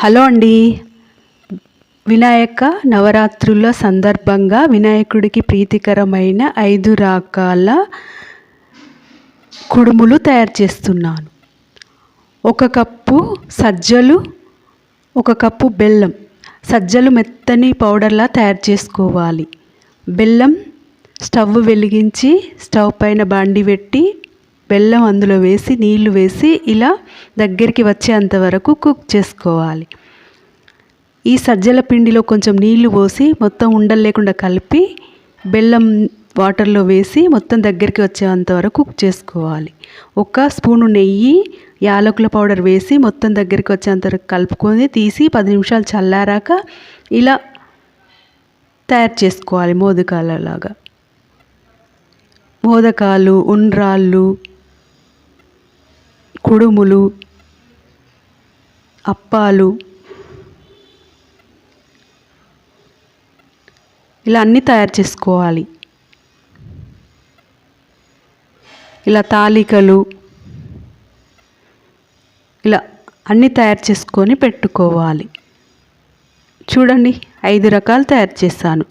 Hello అండి. వినాయక నవరాత్రుల సందర్భంగా వినాయకుడికి ప్రీతికరమైన ఐదు రకాల కుడుములు తయారు చేస్తున్నాను. ఒక కప్పు సజ్జలు ఒక కప్పు బెల్లం. సజ్జలు మెత్తని పౌడర్లా తయారు చేసుకోవాలి. బెల్లం స్టవ్ వెలిగించి స్టవ్ పైన బాండి పెట్టి బెల్లం అందులో వేసి నీళ్ళు వేసి ఇలా దగ్గరికి వచ్చేంత వరకు కుక్ చేసుకోవాలి. ఈ సజ్జల పిండిలో కొంచెం నీళ్ళు పోసి మొత్తం ఉండలు లేకుండా కలిపి బెల్లం వాటర్లో వేసి మొత్తం దగ్గరికి వచ్చేంత వరకు కుక్ చేసుకోవాలి. ఒక స్పూను నెయ్యి యాలకుల పౌడర్ వేసి మొత్తం దగ్గరికి వచ్చేంత వరకు కలుపుకొని తీసి పది నిమిషాలు చల్లారాక ఇలా తయారు చేసుకోవాలి మోదకాలలాగా. మోదకాలు ఉండ్రాళ్ళు కుడుములు అప్పాలు. ఇలా అన్నీ తయారు చేసుకోవాలి. ఇలా తాలికలు ఇలా అన్నీ తయారు చేసుకొని పెట్టుకోవాలి. చూడండి ఐదు రకాలు తయారు చేస్తాను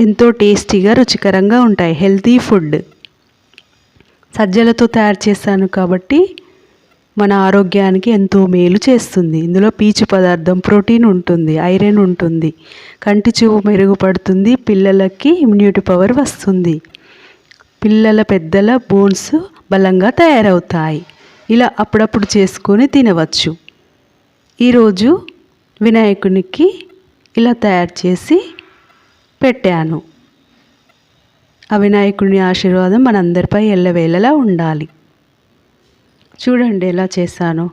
ఎంతో టేస్టీగా రుచికరంగా ఉంటాయి హెల్తీ ఫుడ్. సజ్జలతో తయారు చేశాను కాబట్టి మన ఆరోగ్యానికి ఎంతో మేలు చేస్తుంది. ఇందులో పీచు పదార్థం ప్రోటీన్ ఉంటుంది ఐరన్ ఉంటుంది కంటి చూపు మెరుగుపడుతుంది పిల్లలకి ఇమ్యూనిటీ పవర్ వస్తుంది. పిల్లల పెద్దల బోన్స్ బలంగా తయారవుతాయి. ఇలా అప్పుడప్పుడు చేసుకొని తినవచ్చు. ఈరోజు వినాయకునికి ఇలా తయారు చేసి పెట్టాను. ఆ వినాయకుడిని ఆశీర్వాదం మనందరిపై ఎల్లవేళలా ఉండాలి. చూడండి ఎలా చేశాను.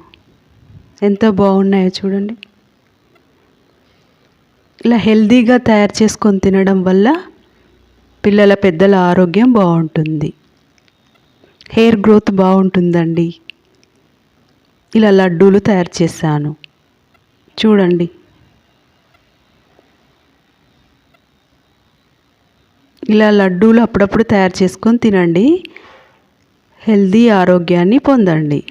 ఎంత బాగున్నాయో చూడండి. ఇలా హెల్తీగా తయారు చేసుకొని తినడం వల్ల పిల్లల పెద్దల ఆరోగ్యం బాగుంటుంది. హెయిర్ గ్రోత్ బాగుంటుందండి. ఇలా లడ్డూలు తయారు చేశాను. చూడండి. ఇలా లడ్డూలు అప్పుడప్పుడు తయారు చేసుకొని తినండి. హెల్దీ ఆరోగ్యాన్ని పొందండి.